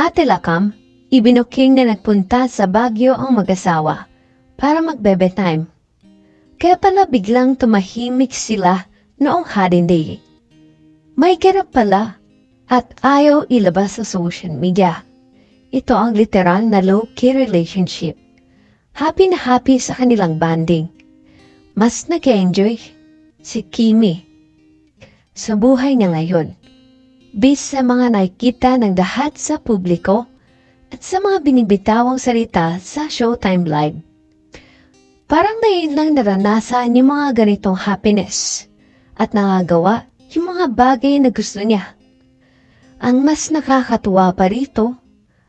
Ate Lakam, ibinuking na nagpunta sa Baguio ang mag-asawa para magbebe time. Kaya pala biglang tumahimik sila noong holiday. May ganap pala at ayaw ilabas sa social media. Ito ang literal na low-key relationship. Happy na happy sa kanilang banding. Mas nag-enjoy si Kimi sa buhay niya ngayon. Based sa mga nakikita ng lahat sa publiko at sa mga binibitawang salita sa Showtime Live. Parang ngayon lang naranasan yung mga ganitong happiness at nangagawa yung mga bagay na gusto niya. Ang mas nakakatuwa pa rito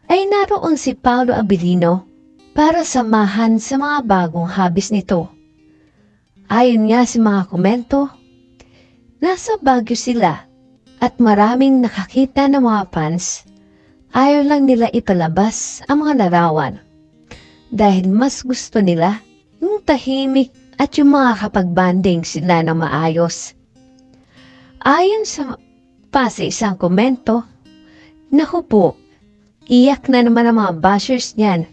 ay naroon si Paolo Abilino para samahan sa mga bagong habis nito. Ayon nga sa mga komento, nasa Baguio sila at maraming nakakita ng mga fans, ayaw lang nila ipalabas ang mga larawan. Dahil mas gusto nila yung tahimik at yung mga kapag-banding sila na maayos. Ayon sa pa sa isang komento, Naku po, iyak na naman ang mga bashers niyan.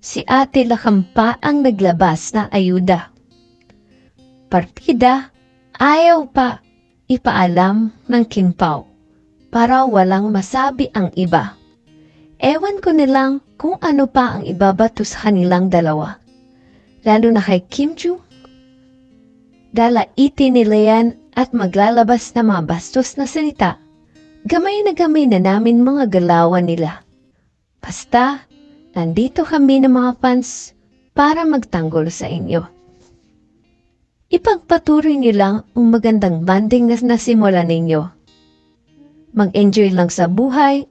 Si Ate Lakampa ang naglabas ng ayuda. Partida, ayaw pa ipaalam ng Kimpaw para walang masabi ang iba. Ewan ko nilang kung ano pa ang ibabato sa kanilang dalawa. Lalo na kay Kim Joo. Dala iti nila at maglalabas na mga bastos na salita. Gamay na gamay na namin mga galawan nila. Basta, nandito kami ng mga fans para magtanggol sa inyo. Ipagpatuloy niyo lang ang magandang banding na nasimulan ninyo. Mag-enjoy lang sa buhay